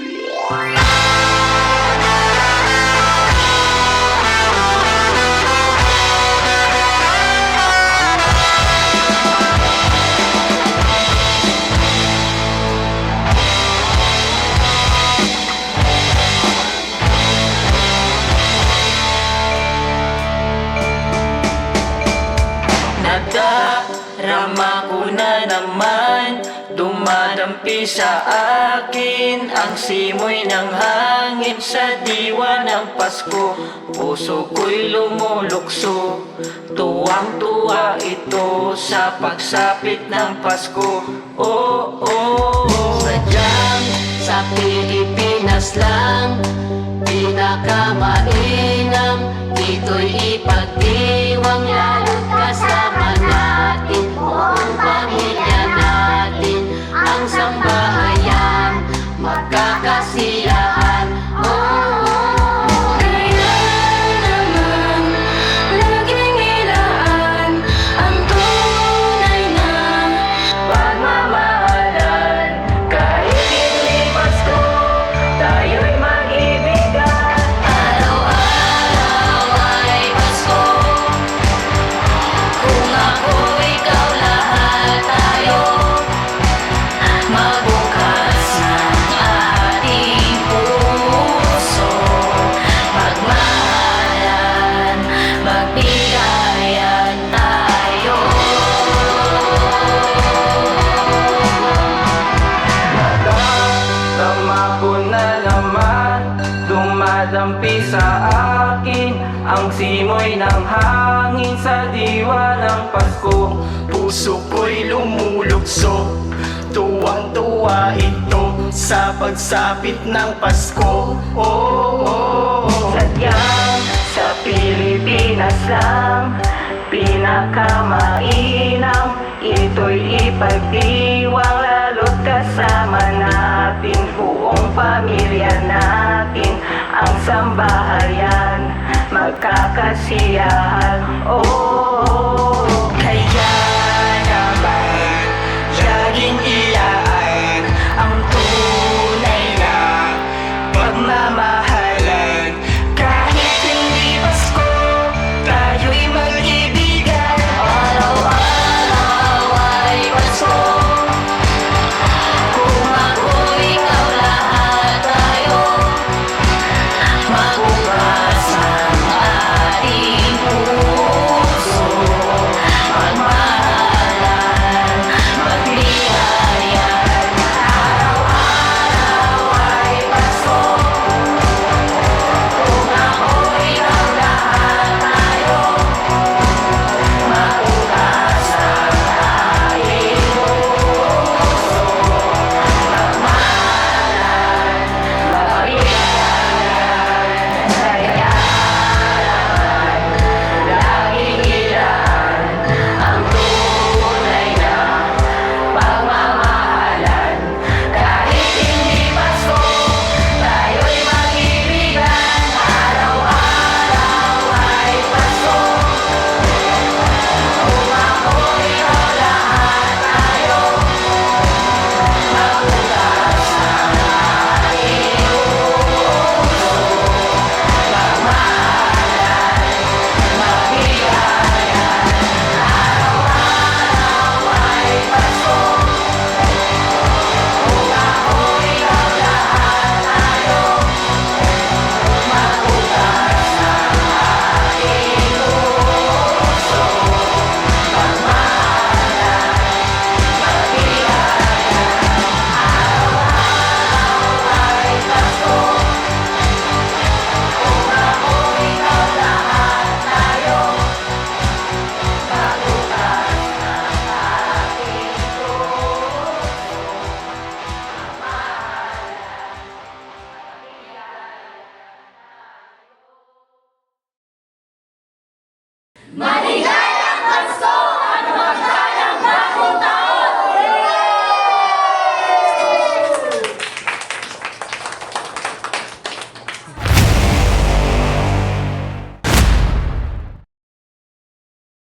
Música Nadarama ko na naman Dumadampi sa akin Ang simoy ng hangin sa diwa ng Pasko. Puso ko'y lumulukso Tuwang-tuwa ito sa pagsapit ng Pasko. Oh, oh, oh Sadyang sa Pilipinas lang Pinakamainam Dito'y ipagdiwang sa akin. Ang simoy ng hangin Sa diwa ng Pasko. Puso ko'y lumulukso. Tuwang-tuwa ito Sa pagsapit ng Pasko. Oh, oh, oh. Sadyang sa Pilipinas lang Pinakamainam Ito'y ipagdiwang Lalo't kasama natin Buong pamilya natin Ang sambahayan Magkakasiyahan. Oh,